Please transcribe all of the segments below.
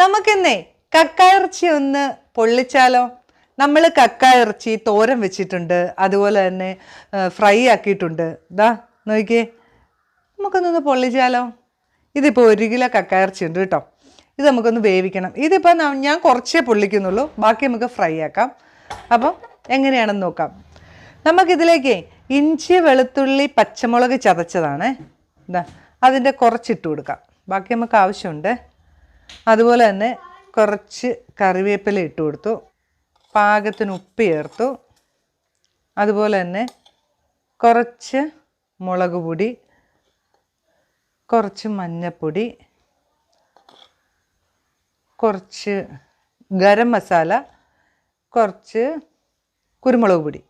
നമുക്കിന്നേ കക്ക ഇറച്ചി ഒന്ന് പൊള്ളിച്ചാലോ? നമ്മൾ കക്ക ഇറച്ചി തോരൻ വെച്ചിട്ടുണ്ട്. അതുപോലെ തന്നെ ഫ്രൈ ആക്കിയിട്ടുണ്ട്. ദാ നോക്കിയേ. നമുക്കൊന്നൊന്ന് പൊള്ളിച്ചാലോ? ഇതിപ്പോൾ ഒരു കിലോ കക്ക ഇറച്ചി ഉണ്ട് കേട്ടോ. ഇത് നമുക്കൊന്ന് വേവിക്കണം. ഇതിപ്പോൾ ഞാൻ കുറച്ചേ പൊള്ളിക്കുന്നുള്ളൂ. ബാക്കി നമുക്ക് ഫ്രൈ ആക്കാം. അപ്പം എങ്ങനെയാണെന്ന് നോക്കാം. നമുക്കിതിലേക്ക് ഇഞ്ചി വെളുത്തുള്ളി പച്ചമുളക് ചതച്ചതാണ്. എന്താ അതിന്റെ കുറച്ചിട്ട് കൊടുക്കാം. ബാക്കി നമുക്ക് ആവശ്യമുണ്ട്. അതുപോലെ തന്നെ കുറച്ച് കറിവേപ്പില ഇട്ട് കൊടുത്തു. പാകത്തിന് ഉപ്പ് ചേർത്തു. അതുപോലെ തന്നെ കുറച്ച് മുളക് പൊടി കുറച്ച് മഞ്ഞൾപ്പൊടി കുറച്ച് ഗരം മസാല കുറച്ച് കുരുമുളക് പൊടി.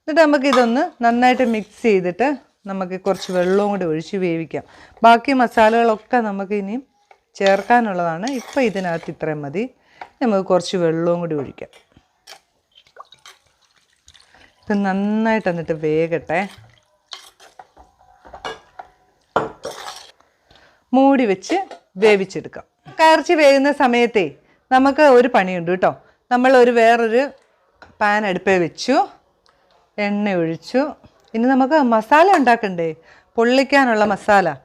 എന്നിട്ട് നമുക്കിതൊന്ന് നന്നായിട്ട് മിക്സ് ചെയ്തിട്ട് നമുക്ക് കുറച്ച് വെള്ളവും കൂടി ഒഴിച്ച് വേവിക്കാം. ബാക്കി മസാലകളൊക്കെ നമുക്ക് ഇനിയും ചേർക്കാനുള്ളതാണ്. ഇപ്പം ഇതിനകത്ത് ഇത്രയും മതി. നമുക്ക് കുറച്ച് വെള്ളവും കൂടി ഒഴിക്കാം. ഇത് നന്നായിട്ട് എന്നിട്ട് വേകട്ടെ. മൂടി വെച്ച് വേവിച്ചെടുക്കാം. കയർച്ചി വേകുന്ന സമയത്തെ നമുക്ക് ഒരു പണിയുണ്ട് കേട്ടോ. നമ്മൾ ഒരു വേറൊരു പാൻ അടുപ്പേ വെച്ചു. എണ്ണ ഒഴിച്ചു. ഇനി നമുക്ക് മസാല ഉണ്ടാക്കണ്ടേ? പൊള്ളിക്കാനുള്ള മസാല.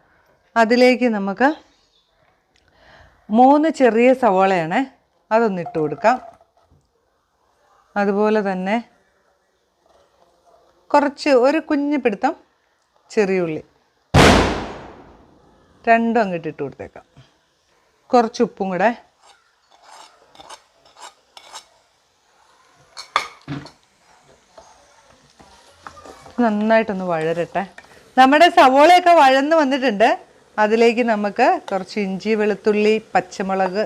അതിലേക്ക് നമുക്ക് മൂന്ന് ചെറിയ സവോളയാണ് അതൊന്ന് ഇട്ട് കൊടുക്കാം. അതുപോലെ തന്നെ കുറച്ച് ഒരു കുഞ്ഞു പിടുത്തം ചെറിയ ഉള്ളി. രണ്ടും അങ്ങോട്ട് ഇട്ട് കൊടുത്തേക്കാം. കുറച്ച് ഉപ്പും കൂടെ. നന്നായിട്ടൊന്ന് വഴരട്ടെ. നമ്മുടെ സവോളയൊക്കെ വഴന്ന് വന്നിട്ടുണ്ട്. അതിലേക്ക് നമുക്ക് കുറച്ച് ഇഞ്ചി വെളുത്തുള്ളി പച്ചമുളക്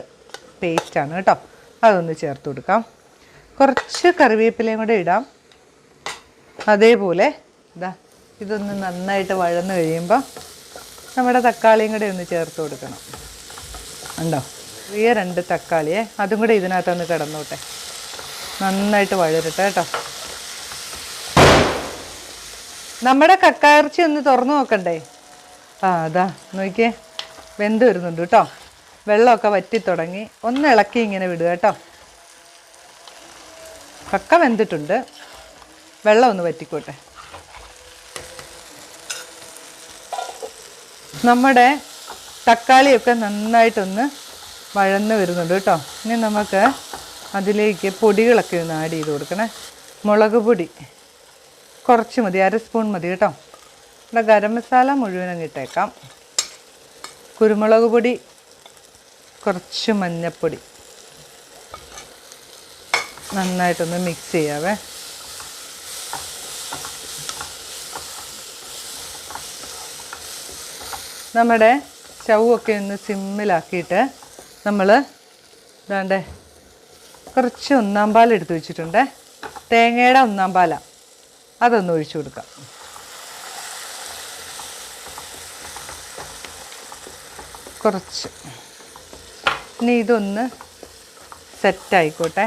പേസ്റ്റാണ് കേട്ടോ. അതൊന്ന് ചേർത്ത് കൊടുക്കാം. കുറച്ച് കറിവേപ്പിലയും കൂടെ ഇടാം. അതേപോലെ ഇതാ ഇതൊന്ന് നന്നായിട്ട് വഴന്ന് കഴിയുമ്പോൾ നമ്മുടെ തക്കാളിയും കൂടെ ഒന്ന് ചേർത്ത് കൊടുക്കണം. ഉണ്ടോ ചെറിയ രണ്ട് തക്കാളിയെ അതും കൂടെ ഇതിനകത്തൊന്ന് കിടന്നോട്ടെ. നന്നായിട്ട് വഴരട്ടെ കേട്ടോ. നമ്മുടെ കക്കായിറച്ചി ഒന്ന് തുറന്നു നോക്കണ്ടേ? ആ അതാ നോക്കിയേ. വെന്ത് വരുന്നുണ്ട് കേട്ടോ. വെള്ളമൊക്കെ വറ്റി തുടങ്ങി. ഒന്ന് ഇളക്കി ഇങ്ങനെ വിടുക കേട്ടോ. കക്ക വെന്തിട്ടുണ്ട്. വെള്ളം ഒന്ന് വറ്റിക്കോട്ടെ. നമ്മുടെ തക്കാളിയൊക്കെ നന്നായിട്ടൊന്ന് വഴന്ന് വരുന്നുണ്ട് കേട്ടോ. ഇനി നമുക്ക് അതിലേക്ക് പൊടികളൊക്കെ ഒന്ന് ആഡ് ചെയ്ത് കൊടുക്കണേ. മുളക് പൊടി. കുറച്ച് മതി അര സ്പൂൺ മതി കേട്ടോ. ഇവിടെ ഗരം മസാല മുഴുവനും ഇട്ടേക്കാം. കുരുമുളക് പൊടി കുറച്ച് മഞ്ഞൾപ്പൊടി നന്നായിട്ടൊന്ന് മിക്സ് ചെയ്യാവേ. നമ്മുടെ ചവൊക്കെ ഒന്ന് സിമ്മിലാക്കിയിട്ട് നമ്മൾ ഇതാണ്ടേ കുറച്ച് ഒന്നാം പാൽ എടുത്ത് വെച്ചിട്ടുണ്ട്. തേങ്ങയുടെ ഒന്നാം പാലാണ് അതൊന്ന് ഒഴിച്ചു കൊടുക്കാം. കുറച്ച്. ഇനി ഇതൊന്ന് സെറ്റായിക്കോട്ടെ.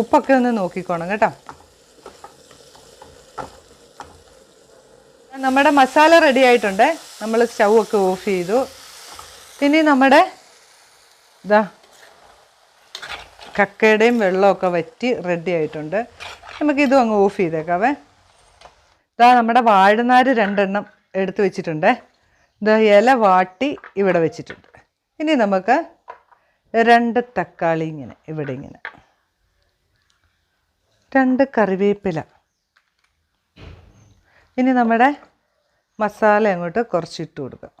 ഉപ്പൊക്കെ ഒന്ന് നോക്കിക്കോണം കേട്ടോ. നമ്മുടെ മസാല റെഡി ആയിട്ടുണ്ട്. നമ്മൾ സ്റ്റൗ ഒക്കെ ഓഫ് ചെയ്തു. ഇനി നമ്മുടെ ഇതാ കക്കയുടെയും വെള്ളമൊക്കെ വറ്റി റെഡി ആയിട്ടുണ്ട്. നമുക്കിതും അങ്ങ് ഓഫ് ചെയ്തേക്കാവേ. ഇതാ നമ്മുടെ വാഴനാര് രണ്ടെണ്ണം എടുത്തു വെച്ചിട്ടുണ്ട്. ഇതാ ഇല വാട്ടി ഇവിടെ വെച്ചിട്ടുണ്ട്. ഇനി നമുക്ക് രണ്ട് തക്കാളി ഇങ്ങനെ ഇവിടെ ഇങ്ങനെ. രണ്ട് കറിവേപ്പില. ഇനി നമ്മുടെ മസാല അങ്ങോട്ട് കുറച്ചിട്ട് കൊടുക്കാം.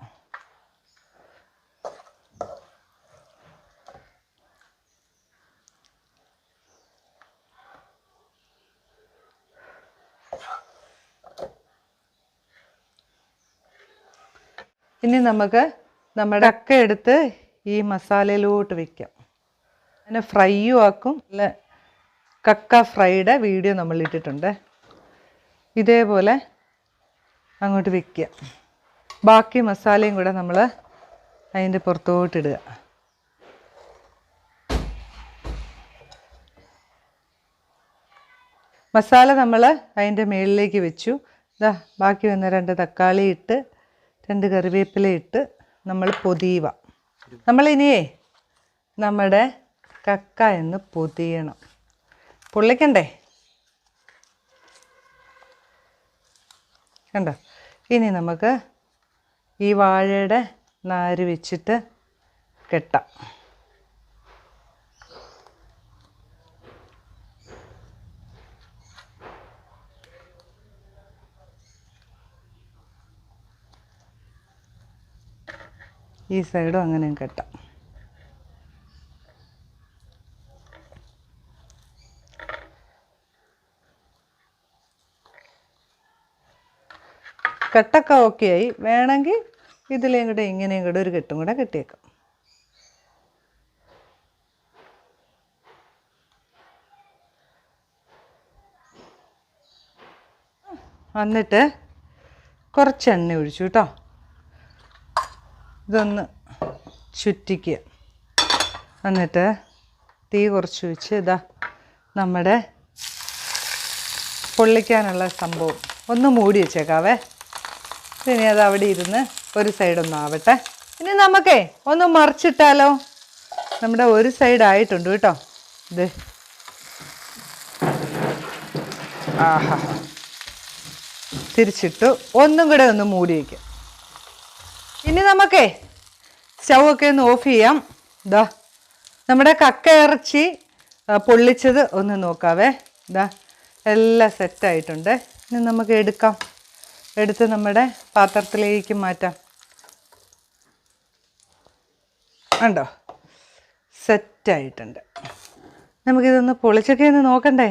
ഇനി നമുക്ക് നമ്മുടെ അക്ക എടുത്ത് ഈ മസാലയിലോട്ട് വെക്കാം. അങ്ങനെ ഫ്രൈയും ആക്കും. നല്ല കക്ക ഫ്രൈയുടെ വീഡിയോ നമ്മൾ ഇട്ടിട്ടുണ്ട് ഇതേപോലെ അങ്ങോട്ട് വെക്കുക. ബാക്കി മസാലയും കൂടെ നമ്മൾ അതിന്റെ പുറത്തോട്ടിടുക മസാല നമ്മൾ അതിന്റെ മുകളിലേക്ക് വെച്ചു. ഇതാ ബാക്കി വന്ന രണ്ട് തക്കാളി ഇട്ട് രണ്ട് കറിവേപ്പില ഇട്ട് നമ്മൾ പൊതിയുക. നമ്മളിനിയേ നമ്മുടെ കക്ക എന്ന് പൊതിയണം. പൊള്ളിക്കണ്ടേ? കണ്ടോ? ഇനി നമുക്ക് ഈ വാഴയുടെ നാര് വെച്ചിട്ട് കെട്ടാം. ഈ സൈഡും അങ്ങനെ കെട്ടാം. കെട്ടൊക്കെ ഓക്കെ ആയി. വേണമെങ്കിൽ ഇതിലേയും കൂടെ ഇങ്ങനെയും കൂടെ ഒരു കെട്ടും കൂടെ കെട്ടിയേക്കാം. എന്നിട്ട് കുറച്ച് എണ്ണ ഒഴിച്ചു കേട്ടോ. ഇതൊന്ന് ചുറ്റിക്കുക എന്നിട്ട് തീ കുറച്ച് വെച്ച് ഇതാ നമ്മുടെ പൊള്ളിക്കാനുള്ള സംഭവം ഒന്ന് മൂടി വെച്ചേക്കാവേ. ഇനി അത് അവിടെ ഇരുന്ന് ഒരു സൈഡൊന്നും ആവട്ടെ. ഇനി നമുക്കേ ഒന്ന് മറിച്ചിട്ടാലോ? നമ്മുടെ ഒരു സൈഡ് ആയിട്ടുണ്ട് കേട്ടോ. ഇത് ആഹാ. തിരിച്ചിട്ടു. ഒന്നും കൂടെ ഒന്ന് മൂടി വയ്ക്കാം ഇനി നമുക്കേ സ്റ്റൗ ഒക്കെ ഒന്ന് ഓഫ് ചെയ്യാം. ഇതാ നമ്മുടെ കക്ക ഇറച്ചി പൊള്ളിച്ചത് ഒന്ന് നോക്കാവേ. ഇതാ എല്ലാം സെറ്റായിട്ടുണ്ട് ഇനി നമുക്ക് എടുക്കാം. എടുത്ത് നമ്മുടെ പാത്രത്തിലേക്ക് മാറ്റാം. ഉണ്ടോ സെറ്റായിട്ടുണ്ട് നമുക്കിതൊന്ന് പൊളിച്ചൊക്കെ ഒന്ന് നോക്കണ്ടേ?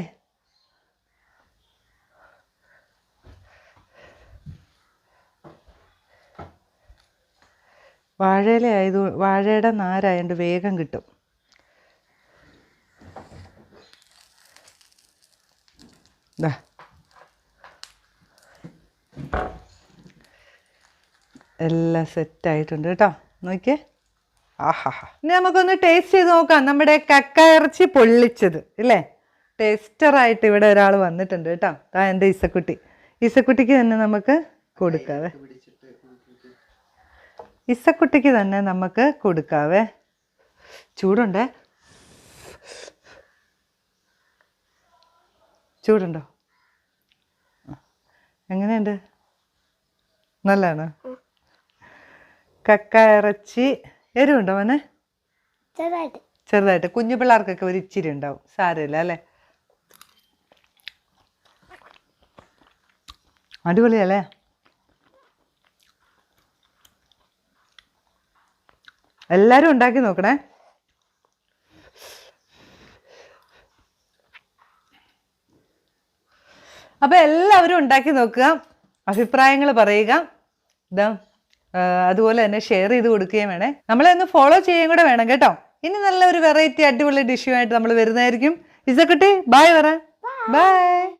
വാഴയില ആയത് വാഴയുടെ നാരായതുകൊണ്ട് വേഗം കിട്ടും. ദാ. എല്ലാം സെറ്റായിട്ടുണ്ട് കേട്ടോ. നോക്കിയേ. ആഹാ ഇനി നമുക്കൊന്ന് ടേസ്റ്റ് ചെയ്ത് നോക്കാം നമ്മുടെ കക്ക ഇറച്ചി പൊള്ളിച്ചത് ഇല്ലേ? ടേസ്റ്ററായിട്ട് ഇവിടെ ഒരാൾ വന്നിട്ടുണ്ട് കേട്ടോ. ആ എന്റെ ഇസക്കുട്ടി ഇസക്കുട്ടിക്ക് തന്നെ നമുക്ക് കൊടുക്കാവേ ഇസക്കുട്ടിക്ക് തന്നെ നമുക്ക് കൊടുക്കാവേ. ചൂടുണ്ടേ? ചൂടുണ്ടോ? എങ്ങനെയുണ്ട്? നല്ലതാണ്. കക്ക ഇറച്ചി എരിവുണ്ടോ മോനെ? ചെറുതായിട്ട്. ചെറുതായിട്ട്. കുഞ്ഞു പിള്ളേർക്കൊക്കെ ഒരു ഇച്ചിരി ഉണ്ടാവും. സാരമില്ല അല്ലേ? അടിപൊളിയല്ലേ? എല്ലാവരും ഉണ്ടാക്കി നോക്കണേ. അപ്പോൾ എല്ലാവരും ഉണ്ടാക്കി നോക്കുക അഭിപ്രായങ്ങൾ പറയുക ഇതാ അതുപോലെ തന്നെ ഷെയർ ചെയ്ത് കൊടുക്കുകയും വേണേ. നമ്മളെ ഒന്ന് ഫോളോ ചെയ്യുകയും കൂടെ വേണം കേട്ടോ. ഇനി നല്ലൊരു വെറൈറ്റി അടിപൊളി ഡിഷുമായിട്ട് നമ്മൾ വരുന്നതായിരിക്കും. ഇസക്കുട്ടി ബായ് പറ ബൈ